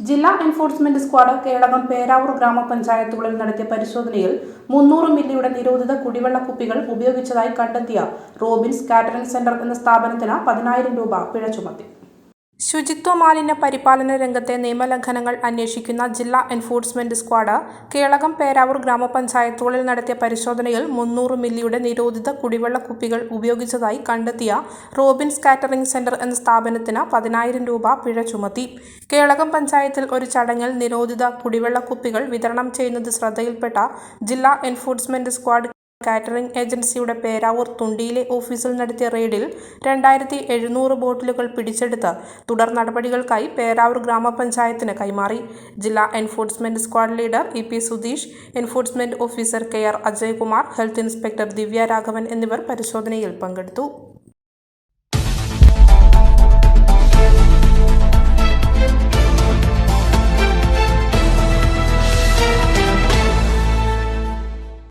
ജില്ലാ enforcement squad Kelakam Peravoor ഗ്രാമപഞ്ചായത്തുകളിൽ നടത്തിയ പരിശോധനയിൽ മുന്നൂറ് മില്ലിയുടെ നിരോധിത കുടിവെള്ള കുപ്പികൾ ഉപയോഗിച്ചതായി കണ്ടെത്തിയ റോബിൻസ് കാറ്ററിംഗ് സെന്റർ എന്ന സ്ഥാപനത്തിന് പതിനായിരം രൂപ പിഴ ചുമത്തി. ശുചിത്വ മാലിന്യ പരിപാലന രംഗത്തെ നിയമലംഘനങ്ങൾ അന്വേഷിക്കുന്ന ജില്ലാ എൻഫോഴ്സ്മെന്റ് സ്ക്വാഡ് കേളകം പേരാവൂർ ഗ്രാമപഞ്ചായത്തുകളിൽ നടത്തിയ പരിശോധനയിൽ മുന്നൂറ് മില്ലിയുടെ നിരോധിത കുടിവെള്ള കുപ്പികൾ ഉപയോഗിച്ചതായി കണ്ടെത്തിയ റോബിൻസ് കാറ്ററിംഗ് സെന്റർ എന്ന സ്ഥാപനത്തിന് പതിനായിരം രൂപ പിഴ ചുമത്തി. കേളകം പഞ്ചായത്തിൽ ഒരു ചടങ്ങിൽ നിരോധിത കുടിവെള്ള കുപ്പികൾ വിതരണം ചെയ്യുന്നത് ശ്രദ്ധയിൽപ്പെട്ട ജില്ലാ എൻഫോഴ്സ്മെന്റ് സ്ക്വാഡ് കാറ്ററിംഗ് ഏജൻസിയുടെ പേരാവൂർ തുണ്ടിയിലെ ഓഫീസിൽ നടത്തിയ റെയ്ഡിൽ രണ്ടായിരത്തി എഴുന്നൂറ് ബോട്ടിലുകൾ പിടിച്ചെടുത്ത് തുടർ നടപടികൾക്കായി പേരാവൂർ ഗ്രാമപഞ്ചായത്തിന് കൈമാറി. ജില്ലാ enforcement squad leader E P Sudheesh enforcement officer K R Ajaykumar health inspector Divya Raghavan എന്നിവർ പരിശോധനയിൽ പങ്കെടുത്തു.